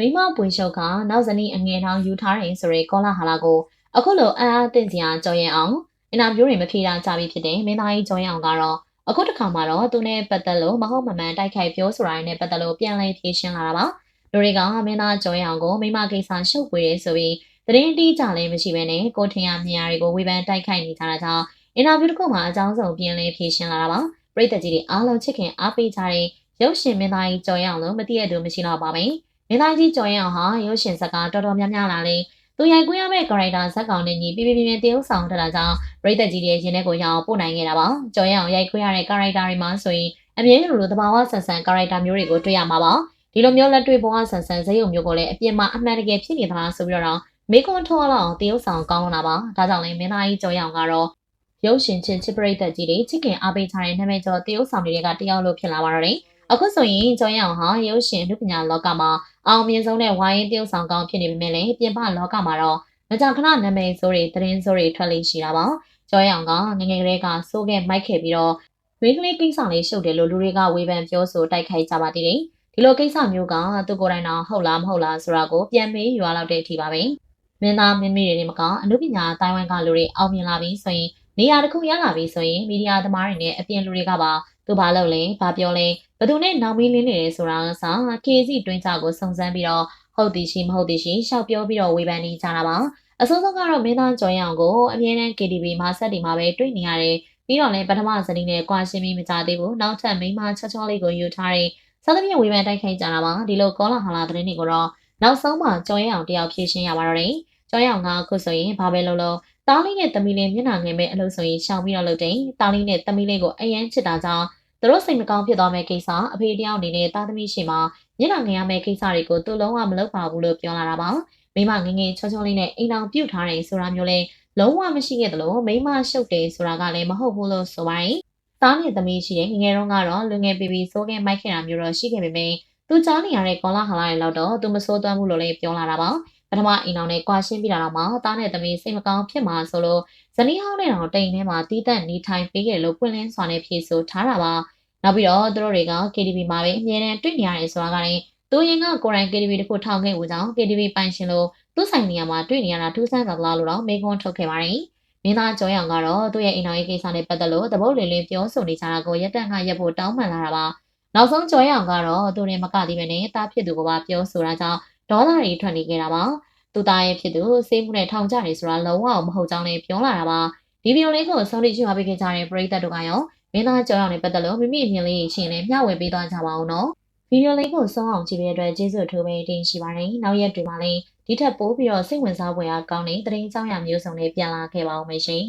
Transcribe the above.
မိမပွေရှုပ်ကနောက်ဇနီးအငယ်ထောင်ယူထားတယ်ဆိုရဲကောလာဟာလာကိုအခုလိုအံ့အားသင့်စရာကြော်ရင်အောင်အင်တာဗျူးတွေမဖြေတာကြပြီဖြစ်တယ်မင်းသားကြီးကြော်ရင်အောင်ကတော့အခုတစ်ခါမှတော့သူနဲ့ပတ်သက်လို့မဟုတ်မမှန်တိုက်ခိုက်ပြောဆိုတာနဲ့ပတ်သက်လို့ပြန်လည်ဖြေရှင်းလာတာပါလူတွေကမင်းသားကြော်ရင်အောင်ကိုမိမကိစ္စရှုပ်ပွေတယ်ဆိုပြီးသတင်းတိကျလည်းမရှိဘဲနဲ့ကိုထင်ရမြင်ရတွေကိုဝေဖန်တိုက်ခိုက်နေကြတာကြောင့်အင်တာဗျူးတစ်ခုမှာအကြောင်းစုံပြန်လည်ဖြေရှင်းလာတာပါပရိသတ်ကြီးတွေအားလုံးချစ်ခင်အားပေးကြတဲ့ရုပ်ရှင်မင်းသားကြီးကြော်ရင်အောင်လို့မသိရသူမရှိတော့ပါဘူး မင်းသားကြီးကျော်ရင်အောင်ဟာရုပ်ရှင်ဇာတ်ကားတော်တော်များများလာလေသူရိုက်ကူးရမယ့် character ဇာတ်ကောင်နဲ့ညီပြပြပြပြတရုပ်ဆောင်ထတာကြောင့်ပရိသတ်ကြီးတွေရင်ထဲကိုရအောင်ပို့နိုင်ခဲ့တာပါကျော်ရင်အောင်ရိုက်ကူးရတဲ့ character တွေမှာဆိုရင်အမြဲလိုလိုသဘာဝဆန်ဆန် character မျိုးတွေကိုတွေ့ရမှာပါဒီလိုမျိုးလက်တွေ့ဘဝဆန်ဆန်ဇယုံမျိုးကိုလည်းအပြင်မှာအမှန်တကယ်ဖြစ်နေသလားဆိုပြီးတော့မေကွန်ထောလောက်တရုပ်ဆောင်ကောင်းလာပါဒါကြောင့်လည်းမင်းသားကြီးကျော်ရင်အောင်ကတော့ရုပ်ရှင်ချင်းချစ်ပရိသတ်ကြီးတွေချစ်ခင်အားပေးထားတဲ့နာမည်ကျော်တရုပ်ဆောင်တွေကတယောက်လို့ဖြစ်လာပါတော့တယ် အခုဆိုရင်ကျော်ရအောင်ဟာရုပ်ရှင်လူပညာလောကမှာအောင်မြင်ဆုံးတဲ့ဝိုင်းတရုပ်ဆောင်ကောင်းဖြစ်နေပေမဲ့လည်းပြင်ပလောကမှာတော့မကြာခဏနာမည်ဆိုးတွေသတင်းဆိုးတွေထွက်လေရှိတာပါကျော်ရအောင်ကငငယ်ကလေးကစိုးခဲ့မိုက်ခဲ့ပြီးတော့ဝင်းကလေးကိစ္စလေးရှုပ်တယ်လို့လူတွေကဝေဖန်ပြောဆိုတိုက်ခိုက်ကြပါသေးတယ်ဒီလိုကိစ္စမျိုးကသူကိုယ်တိုင်တော့ဟုတ်လားမဟုတ်လားဆိုတာကိုပြန်မေးယူရလောက်တဲ့အထိပါပဲမင်းသားမင်းမီတွေမကအမှုပညာအတိုင်းဝိုင်းကလူတွေအောင်မြင်လာပြီးဆိုရင်နေရာတစ်ခုရလာပြီဆိုရင်မီဒီယာသမားတွေနဲ့အပြင်လူတွေကပါ သူဘာလုပ်လဲဘာပြောလဲဘသူနဲ့နောက်မီးလင်းနေတယ်ဆိုတာကစား KC တွင်းကြကိုစုံစမ်းပြီးတော့ဟုတ်သည်ရှိမဟုတ်သည်ရှိရှောက်ပြောပြီးတော့ဝေဖန်နေကြတာပါအစိုးဆုံးကတော့မင်းသားကျော်ရအောင်ကိုအမြဲတမ်း KTV မှာဆက်တီမှာပဲတွေ့နေရတယ်ပြီးတော့လည်းပထမဇနီးနဲ့ကွာရှင်းပြီးမကြသေးဘူးနောက်ထပ်မိန်းမချောချောလေးကိုယူထားတဲ့စားသဖြင့်ဝေဖန်တိုက်ခိုက်ကြတာပါဒီလိုကောလာဟာလာသတင်းတွေကိုတော့နောက်ဆုံးမှကျော်ရအောင်တယောက်ဖြည့်ရှင်းရပါတော့တယ်ကျော်ရအောင်ကအခုဆိုရင်ဘာပဲလုပ်လို့တားလေးနဲ့သမီးလေးမျက်နှာငယ်မဲ့အလုပ်ဆိုရင်ရှောင်ပြီးတော့လုပ်တယ်တားလေးနဲ့သမီးလေးကိုအယမ်းချစ်တာကြောင့် သူတို့စိတ်မကောင်းဖြစ်သွားမဲ့ကိစ္စအဖေတယောက်အနေနဲ့သားသမီးရှင်မှာမျက်နှာငယ်ရမယ့်ကိစ္စတွေကိုသူလုံးဝမလုပ်ပါဘူးလို့ပြောလာတာပါမိမငငယ်ချောချောလေးနဲ့အိမ်အောင်ပြုတ်ထားတယ်ဆိုတာမျိုးလဲလုံးဝမရှိခဲ့သလိုမိမရှုပ်တယ်ဆိုတာကလည်းမဟုတ်ဘူးလို့ဆိုပါတယ်သားနဲ့သမီးရှိတဲ့ငငယ်တုန်းကတော့လူငယ် baby စိုးခဲ့မိုက်ခဲ့တာမျိုးတော့ရှိခဲ့ပေမယ့်သူကြားနေရတဲ့ကောလာဟာလာတွေလောက်တော့သူမစိုးသွမ်းဘူးလို့လည်းပြောလာတာပါ ပထမအိမ်အောင်နဲ့ကွာရှင်းပြတာတော့မှသားနဲ့သမီးစိတ်မကောင်းဖြစ်မှာဆိုလို့ဇနီးဟောင်းနဲ့တော့တိမ်ထဲမှာတီးတက်နေထိုင်ပေးခဲ့လို့ပွင့်လင်းစွာနဲ့ဖြေဆိုထားတာပါနောက်ပြီးတော့သူတို့တွေက KTV မှာပဲအမြဲတမ်းတွေ့နေရတယ်ဆိုတာကလည်းသူရင်ကကိုရိုင်း KTV တခုထောင်ခဲ့ဦးကြောင်း KTV ပိုင်ရှင်လို့သူ့ဆိုင်နေရာမှာတွေ့နေရတာထူးဆန်းသလားလို့တော့မေကွန်းထုတ်ခဲ့ပါတယ်။မင်းသားကျော်ရောင်ကတော့သူ့ရဲ့အိမ်တော်ရေးကိစ္စနဲ့ပတ်သက်လို့သဘောလင်းလင်းပြောဆိုနေကြတာကိုရက်တန့်ကရက်ဖို့တောင်းပန်လာတာပါ။နောက်ဆုံးကျော်ရောင်ကတော့သူနဲ့မကသေးပဲနဲ့တားဖြစ်သူကပါပြောဆိုတာကြောင့် ဒေါသတွေထွက်နေခဲ့တာပါ။သူသားရဲ့ဖြစ်သူစေးမှုနဲ့ထောင်ကြတယ်ဆိုတာလုံးဝမဟုတ်ကြောင်းလည်းပြောလာတာပါ။ဒီဗီဒီယိုလေးကိုဆုံးဖြတ်ကြည့်ပါပေးခဲ့ကြတဲ့ပရိသတ်တို့ကရောမင်းသားကြော်ရောင်နဲ့ပတ်သက်လို့မိမိအမြင်လေးရှင်လည်းမျှဝေပေးသွားကြပါအောင်နော်ဗီဒီယိုလေးကိုဆုံးအောင်ကြည့်ပေးတဲ့အတွက်ကျေးဇူးထိုးပေးတင်ရှိပါတယ်နောက်ရက်တွေမှာလည်းဒီထက်ပိုပြီးတော့စိတ်ဝင်စားဖွယ်အားကောင်းတဲ့သတင်းအကြောင်းအရာမျိုးစုံတွေပြန်လာခဲ့ပါဦးမယ်ရှင်